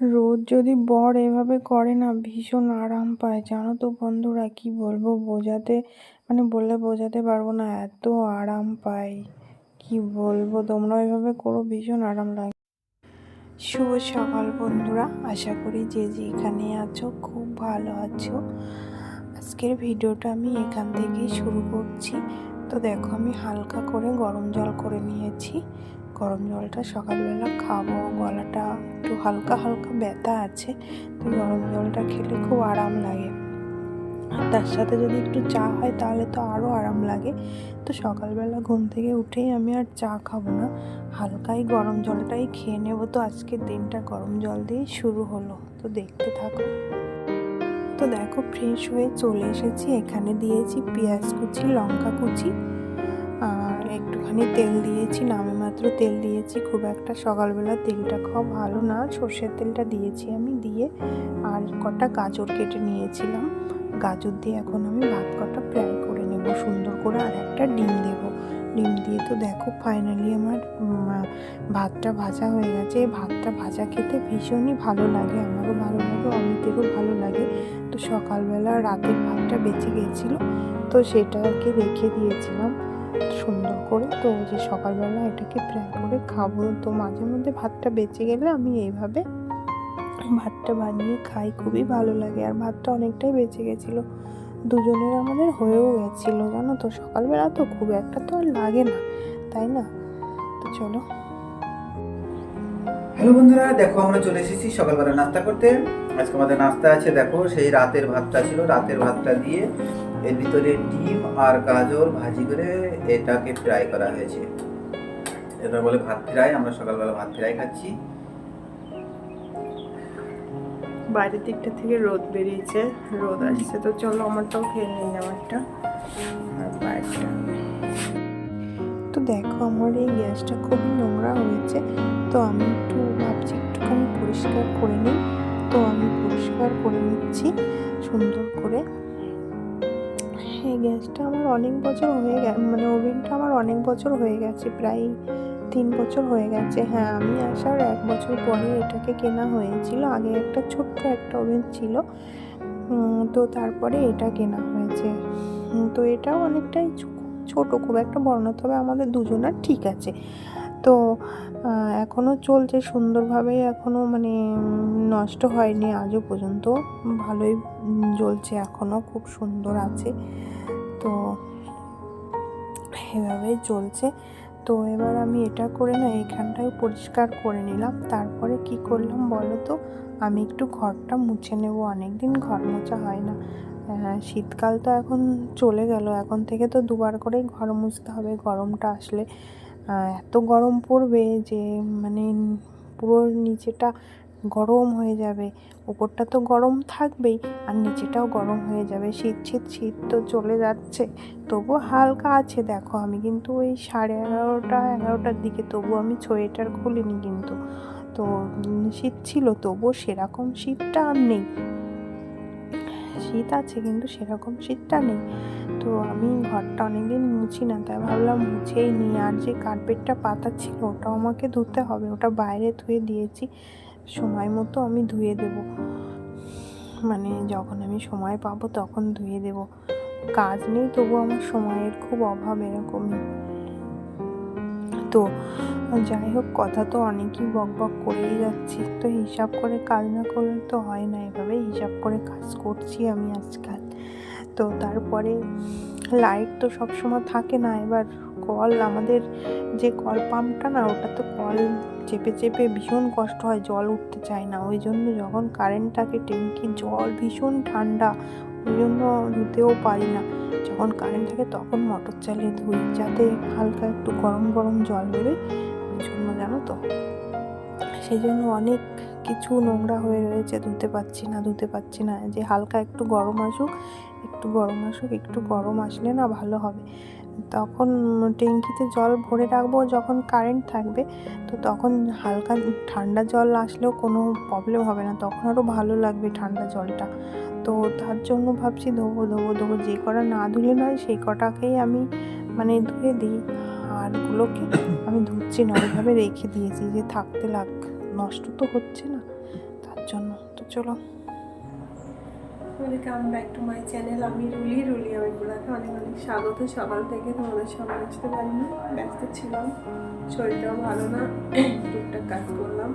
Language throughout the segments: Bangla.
রোজ যদি বর এভাবে করে না, ভীষণ আরাম পায়। জানো তো বন্ধুরা, কি বলব? বোঝাতে মানে বললে বোঝাতে পারব না, এত আরাম পাই। কি বলব? তোমরা এভাবে করো, ভীষণ আরাম লাগে। শুভ সকাল বন্ধুরা, আশা করি যে যেখানে আছো খুব ভালো আছো। আজকের ভিডিওটা আমি এখান থেকেই শুরু করছি। তো দেখো আমি হালকা করে গরম জল করে নিয়েছি। গরম জলটা সকালবেলা খাব, গলাটা একটু হালকা হালকা ব্যথা আছে, তো গরম জলটা খেলে খুব আরাম লাগে। আর তার সাথে যদি একটু চা হয় তাহলে তো আরও আরাম লাগে। তো সকালবেলা ঘুম থেকে উঠেই আমি আর চা খাব না। হালকাই গরম জলটাই খেয়ে নেব। তো আজকের দিনটা গরম জল দিয়েই শুরু হলো। তো দেখতে থাকো। তো দেখো ফ্রেশ হয়ে চলে এসেছি। এখানে দিয়েছি পেঁয়াজ কুচি, লঙ্কা কুচি আর একটুখানি তেল দিয়েছি। নামে মাত্র তেল দিয়েছি। খুব একটা সকালবেলা তেলটা খাওয়া ভালো না। সর্ষের তেলটা দিয়েছি আমি দিয়ে আর কটা গাজর কেটে নিয়েছিলাম। গাজর দিয়ে এখন আমি ভাত কটা ফ্রাই করে নেব সুন্দর করে। আর একটা ডিম দেব। ডিম দিয়ে তো দেখো ফাইনালি আমার ভাতটা ভাজা হয়ে গেছে। এই ভাতটা ভাজা খেতে ভীষণই ভালো লাগে। আমারও ভালো লাগে অমিতেরও ভালো লাগে। তো সকালবেলা রাতের ভাতটা বেঁচে গেছিল, তো সেটাকে রেখে দিয়েছিলাম সুন্দর করে। তো যে সকালবেলা এটাকে ফ্রাই করে খাব। তো মাঝে মধ্যে ভাতটা বেঁচে গেলে আমি এইভাবে ভাতটা বানিয়ে খাই, খুবই ভালো লাগে। আর ভাতটা অনেকটাই বেঁচে গেছিল। দুজনের আমাদের হয়েও গেছিল, জানো তো? সকালবেলা তো খুব একটা তো আর লাগে না, তাই না? তো চলো। হ্যালো বন্ধুরা, দেখো আমরা চলে এসেছি সকালবেলা নাস্তা করতে। আজকে আমাদের নাস্তা আছে, দেখো, সেই রাতের ভাতটা ছিল, রাতের ভাতটা দিয়ে এর ভিতরে ডিম আর গাজর ভাজি করে এটাকে ফ্রাই করা হয়েছে। এটা বলে ভাত ফ্রাই আমরা সকালবেলা ভাত ফ্রাই খাচ্ছি। বাইরের দিকটা থেকে রোদ বেরিয়েছে, রোদ আসছে। তো চলো, আমারটাও খেয়ে নিই, আমারটা। তো দেখো আমার এই গ্যাসটা খুবই নোংরা হয়েছে, তো আমি একটু ভাবছি একটুখানি পরিষ্কার করে নিই। তো আমি পরিষ্কার করে নিচ্ছি সুন্দর করে। এই গ্যাসটা আমার অনেক বছর হয়ে গেছে মানে ওভেনটা আমার অনেক বছর হয়ে গেছে, প্রায় তিন বছর হয়ে গেছে। হ্যাঁ আমি আসার এক বছর পরে এটাকে কেনা হয়েছিল, আগে একটা ছোট্ট একটা ওভেন ছিল তো তারপরে এটা কেনা হয়েছে। তো এটাও অনেকটাই ছোট, খুব একটা বড় না, তবে আমাদের দুজনার ঠিক আছে। তো এখনও চলছে সুন্দরভাবে এখনও মানে নষ্ট হয়নি আজও পর্যন্ত। ভালোই জ্বলছে এখনও খুব সুন্দর আছে। তো এভাবেই চলছে। তো, এবার আমি এটা করে না এইখানটায় পরিষ্কার করে নিলাম। তারপরে কি করলাম বলো তো? আমি একটু ঘরটা মুছে নেব অনেক দিন ঘর মোছা হয় না। শীতকাল তো এখন চলে গেল। এখন থেকে তো দুবার করেই ঘর মুছতে হবে, গরমটা আসলে। এত গরম পড়বে যে মানে পুরো নিচেটা গরম হয়ে যাবে। উপরটা তো গরম থাকবেই, আর নিচেটাও গরম হয়ে যাবে। শীত শীত শীত তো চলে যাচ্ছে। তবু হালকা আছে, দেখো। আমি কিন্তু ওই সাড়ে এগারোটা, এগারোটার দিকে, তবু আমি সোয়েটার খুলিনি কিন্তু। তো শীত ছিল, তবুও সেরকম শীতটা আর নেই। শীত আছে, কিন্তু সেরকম শীতটা নেই। তো আমি ঘরটা অনেকদিন মুছি না, তাই ভাবলাম মুছেই নিই আর যে কার্পেটটা পাতা ছিল, ওটাও আমাকে ধুতে হবে। ওটা বাইরে ধুয়ে দিয়েছি, সময় মতো আমি ধুয়ে দেব। মানে যখন আমি সময় পাবো তখন ধুয়ে দেব। কাজ নেই তবু আমার সময়ের খুব অভাব এরকমই। তো যাই হোক, কথা তো অনেকই বক বক করেই যাচ্ছি। তো হিসাব করে কাজ না করলে তো হয় না এভাবে হিসাব করে কাজ করছি আমি আজকাল। তো তারপরে লাইট তো সবসময় থাকে না, এবার কল আমাদের যে কল পাম্পটা না ওটা তো কল চেপে চেপে ভীষণ কষ্ট হয়, জল উঠতে চায় না। ওই জন্য যখন কারেন্ট থাকে ট্যাঙ্কি জল ভীষণ ঠান্ডা, ওই জন্য ধুতেও পারি না। যখন কারেন্ট থাকে তখন মোটর চালিয়ে ধুই, যাতে হালকা একটু গরম গরম জল বেরোয়। ওই জন্য জানো তো? সেই জন্য অনেক কিছু নোংরা হয়ে রয়েছে, ধুতে পারছি না, ধুতে পারছি না। যে হালকা একটু গরম আসুক, একটু গরম আসুক, একটু গরম আসলে না ভালো হবে। তখন ট্যাঙ্কিতে জল ভরে রাখব যখন কারেন্ট থাকবে, তো তখন হালকা ঠান্ডা জল আসলেও কোনো প্রবলেম হবে না। তখন আরও ভালো লাগবে ঠান্ডা জলটা। তো তার জন্য ভাবছি ধোবো ধোবো ধোবো। যে কটা না ধুলে নয়, সেই কটাকেই আমি মানে ধুয়ে দিই। আরগুলোকে আমি ধুচ্ছি না, ওইভাবে রেখে দিয়েছি যে থাকতে লাগ, নষ্ট তো হচ্ছে না তার জন্য। তো চলো। Welcome back to my channel আমি রুলি রুলি আমি গুলাকে অনেক অনেক স্বাগত। সকাল থেকে তোমাদের সামনে আসতে পারিনি, ব্যস্ত ছিলাম, শরীরটাও ভালো না, টুকটাক কাজ করলাম।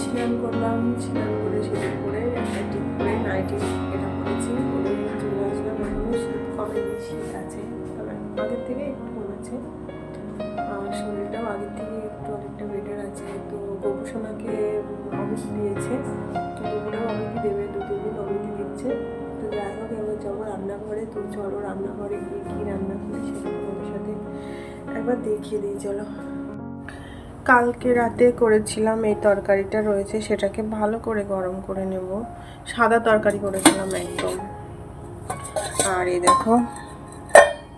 স্নান করলাম, স্নান থেকে একটু কমেছে আমার শরীরটাও আগের থেকে একটু অনেকটা বেটার আছে। তো গোপুসোনাকে অমিত দিয়েছে। তো দুপুরেও অমিতই দেবে, দু তিন দিন অমিতই দিচ্ছে। তো যাই হোক, এবার যাব রান্নাঘরে। তো চলো রান্নাঘরে গিয়ে কী রান্না করি সেটা তোমাদের সাথে একবার দেখিয়ে দিই, চলো। কালকে রাতে করেছিলাম এই তরকারিটা রয়েছে, সেটাকে ভালো করে গরম করে নেব। সাদা তরকারি করেছিলাম একদম। আর এই দেখো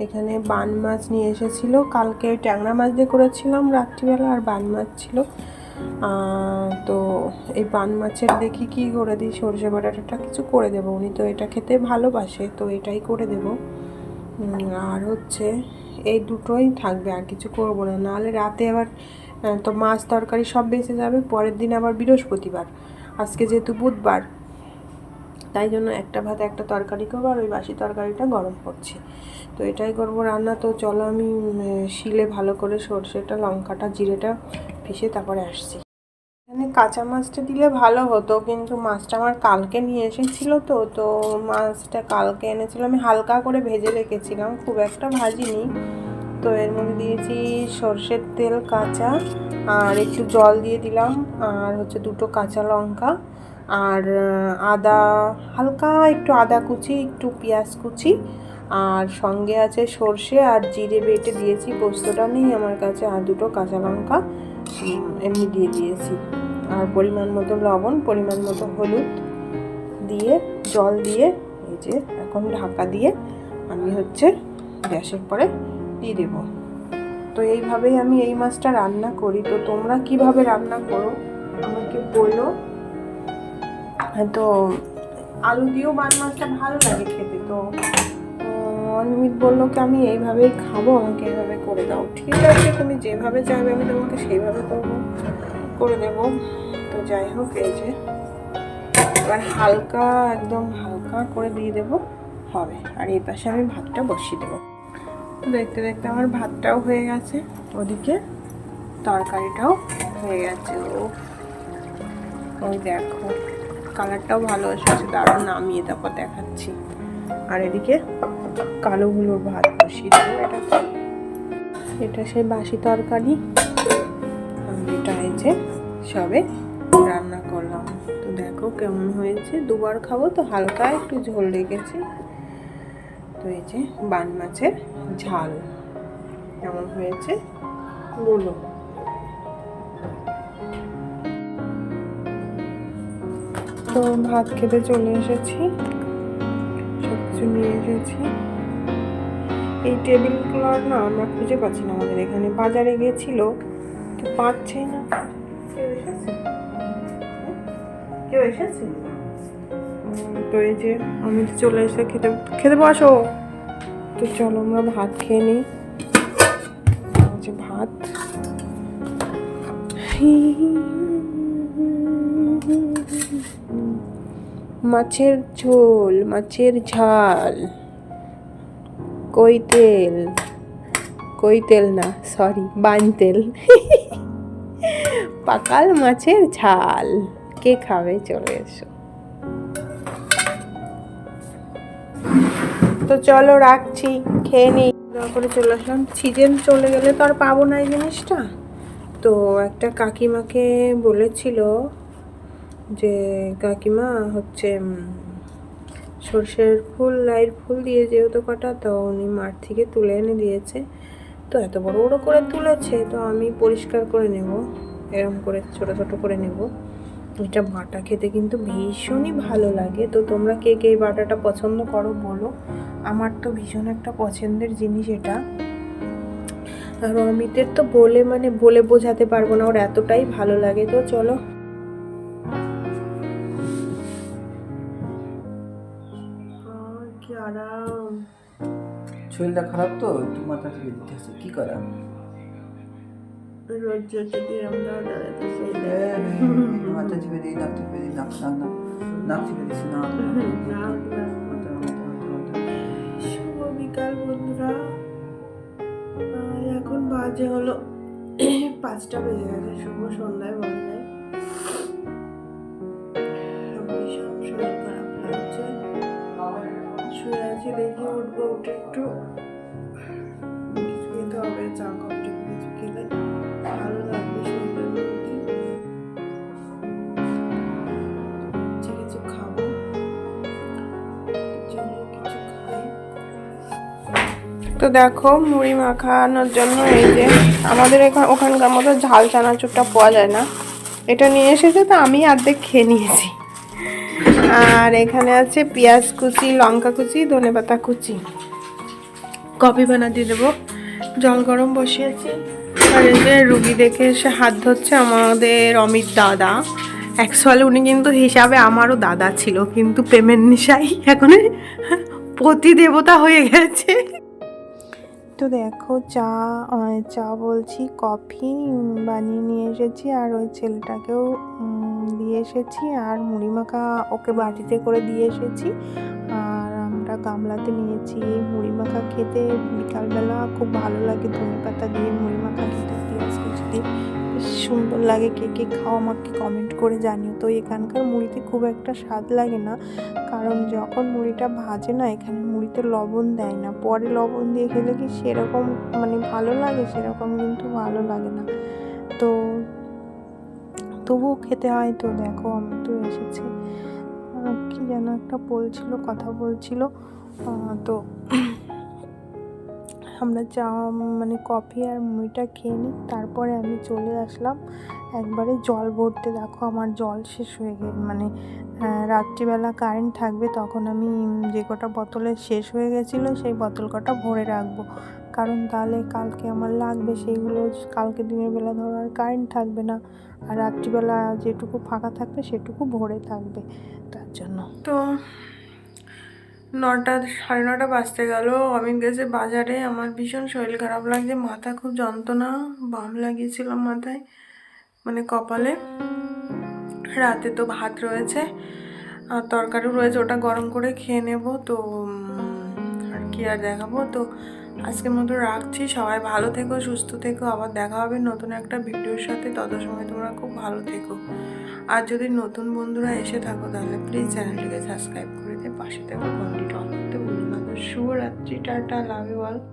এখানে বান মাছ নিয়ে এসেছিল। কালকে ট্যাংরা মাছ দিয়ে করেছিলাম, রাত্রিবেলা আর বান মাছ ছিল। তো এই বান মাছের দেখি কি করে দিই, সর্ষে বাটাটা কিছু করে দেবো। উনি তো এটা খেতে ভালোবাসে, তো এটাই করে দেবো। আর হচ্ছে এই দুটোই থাকবে, আর কিছু করব না। নাহলে রাতে আবার তো মাছ তরকারি সব বেঁচে যাবে, পরের দিন আবার বৃহস্পতিবার। আজকে যেহেতু বুধবার তাই জন্য একটা ভাত একটা তরকারি করব আর ওই বাসি তরকারিটা গরম করছি। তো এটাই করব রান্না। তো চলো আমি শিলে ভালো করে সর্ষেটা, লঙ্কাটা, জিরেটা পিষে তারপরে আসছি। এখানে কাঁচা মাছটা দিলে ভালো হতো, কিন্তু মাছটা আমার কালকে নিয়ে এসেছিল তো তো মাছটা কালকে এনেছিল। আমি হালকা করে ভেজে রেখেছিলাম, খুব একটা ভাজিনি। তো এর মধ্যে দিয়েছি সর্ষের তেল কাঁচা, আর একটু জল দিয়ে দিলাম, আর হচ্ছে দুটো কাঁচা লঙ্কা। আর আদা, হালকা একটু আদা কুচি, একটু পেঁয়াজ কুচি, আর সঙ্গে আছে সর্ষে আর জিরে বেটে দিয়েছি পোস্তটা নেই আমার কাছে আর দুটো কাঁচা লঙ্কা এমনি দিয়ে দিয়েছি। আর পরিমাণ মতো লবণ, পরিমাণ মতো হলুদ দিয়ে, জল দিয়ে, এই যে এখন ঢাকা দিয়ে আমি হচ্ছে গ্যাসের পরে দিয়ে দেবো। তো এইভাবেই আমি এই মাছটা রান্না করি। তো তোমরা কীভাবে রান্না করো? আমাকে বলো। তো আলু দিয়েও বান মাছটা ভালো লাগে খেতে, তো অনিমিত বলল কি আমি এইভাবেই খাব, আমাকে এইভাবে করে দাও। ঠিক আছে, তুমি যেভাবে চাইবে আমি তোমাকে সেইভাবে করব, করে দেব। তো যাই হোক, এই যে, এবার হালকা, একদম হালকা করে দিয়ে দেব, হবে। আর এই পাশে আমি ভাতটা বসিয়ে দেবো। দেখতে দেখতে আমার ভাতটাও হয়ে গেছে, ওদিকে তরকারিটাও হয়ে গেছে। ও, ওই দেখো। কালারটাও ভালো এসেছে, দারুণ নামিয়ে তারপর দেখাচ্ছি। আর এদিকে কালো গুলোর ভাত বসিয়ে দেবো এটাতে এটা সেই বাসি তরকারি। এটা হয়েছে সবে রান্না করলাম। তো দেখো কেমন হয়েছে, দুবার খাব তো হালকা একটু ঝোল রেখেছি তো এই যে বান মাছের ঝাল, কেমন হয়েছে বলো। তো ভাত খেতে চলে এসেছি। সব কিছু নিয়ে এসেছি। এই টেবিল ক্লথ না আমরা খুঁজে পাচ্ছি না আমাদের এখানে। বাজারে গেছিল তো পাচ্ছি না। কেউ এসেছে? তো এই যে আমি তো চলে এসে খেতে খেতে বসো। তো চলো আমরা ভাত খেয়ে নিই। ভাত। মাছের ঝোল, মাছের ঝাল। কই তেল কই তেল না সরি বান তেল পাকাল মাছের ঝাল। কে খাবে? চলে এসো। তো চলো রাখছি, খেয়ে নিই করে চলে আসলাম। সিজন চলে গেলে তো আর পাবো না এই জিনিসটা। তো একটা কাকিমাকে বলেছিল যে কাকিমা হচ্ছে সর্ষের ফুল লাইট ফুল দিয়ে যেহেতু কটা, তো উনি মাঠ থেকে তুলে এনে দিয়েছে। তো এত বড় বড় করে তুলেছে, তো আমি পরিষ্কার করে নেব। এরম করে ছোট ছোট করে নেব। এটা বাটা খেতে কিন্তু ভীষণই ভালো লাগে। তো তোমরা কে কে এই বাটাটা পছন্দ করো বলো। আমার তো ভীষণ একটা পছন্দের জিনিস এটা। আর অমিতের তো বলে মানে বলে বোঝাতে পারব না, ওর এতটাই ভালো লাগে। তো চলো শরীরটা খারাপ তো একটু মাথা থেকে দিতে হচ্ছে কি করা? রোজ যদি এরম দেওয়া দাদা তো সেই মাথা চিপে দিই নাক চিপে দিই নাক নাক নাক নাক চিপে দিস না মাথা, মাথা, মাথা, মাথা। শুভ বিকাল বন্ধুরা। আহ, এখন বাজে হলো পাঁচটা বেজে গেছে শুভ সন্ধ্যায় বলা যায় তো দেখো মুড়ি মাখানোর জন্য এই যে আমাদের এখান ওখানকার মতো ঝাল চানাচুরটা পাওয়া যায় না। এটা নিয়ে এসেছে তো আমি অর্ধেক খেয়ে নিয়েছি। আর এখানে আছে পেঁয়াজ কুচি, লঙ্কা কুচি, ধনে পাতা কুচি। কফি বানাতে দেবো। জল গরম বসিয়েছি। আর এই যে রুগী দেখে এসে হাত ধরছে আমাদের অমিত দাদা। অ্যাকচুয়ালি উনি কিন্তু হিসাবে আমারও দাদা ছিল, কিন্তু পেমেন্ট নিশাই এখন পতি দেবতা হয়ে গেছে। তো দেখো চা চা বলছি, কফি বানিয়ে নিয়ে এসেছি আর ওই ছেলেটাকেও দিয়ে এসেছি আর মুড়ি মাখা ওকে বাটিতে করে দিয়ে এসেছি। আর আমরা গামলাতে নিয়েছি মুড়ি মাখা খেতে। বিকালবেলা খুব ভালো লাগে ধনে পাতা দিয়ে মুড়ি মাখা খেতে। পেঁয়াজ কুচি দিয়ে। সুন্দর লাগে কে কে খাও, আমাকে কমেন্ট করে জানিও। তো এখানকার মুড়িতে খুব একটা স্বাদ লাগে না, কারণ যখন মুড়িটা ভাজে না, এখানে মুড়িতে লবণ দেয় না। পরে লবণ দিয়ে খেলে কি সেরকম মানে ভালো লাগে? সেরকম কিন্তু ভালো লাগে না। তো তবুও খেতে হয়। তো দেখো, আমি তো এসেছি। কি যেন একটা বলছিল, কথা বলছিল। তো আমরা চা মানে কফি আর মুড়িটা খেয়ে নিই। তারপরে আমি চলে আসলাম একবারে জল ভরতে। দেখো আমার জল শেষ হয়ে গে মানে রাত্রিবেলা কারেন্ট থাকবে তখন আমি যে কটা বোতলে শেষ হয়ে গেছিল সেই বোতল কটা ভরে রাখব। কারণ তাহলে কালকে আমার লাগবে সেইগুলো, কালকে দিনের বেলা ধরো আর কারেন্ট থাকবে না। আর রাত্রিবেলা যেটুকু ফাঁকা থাকবে সেটুকু ভরে থাকবে তার জন্য। তো নটা, সাড়ে নটা বাজতে গেল। আমি গেছে বাজারে। আমার ভীষণ শরীর খারাপ লাগছে। মাথা খুব যন্ত্রণা। বাম লাগিয়েছিলাম মাথায় মানে কপালে। রাতে তো ভাত রয়েছে। আর তরকারিও রয়েছে। ওটা গরম করে খেয়ে নেব। তো আর কি আর দেখাবো? তো, আজকের মতো রাখছি। সবাই ভালো থেকো, সুস্থ থেকো। আবার দেখা হবে নতুন একটা ভিডিওর সাথে। তত সময় তোমরা খুব ভালো থেকো। আর যদি নতুন বন্ধুরা এসে থাকো, তাহলে প্লিজ চ্যানেলটিকে সাবস্ক্রাইব করে দিয়ে পাশে থেকো ঘন্টিটা অন করতে ভুলো না। শুভরাত্রি, টাটা লাভ ইউ অল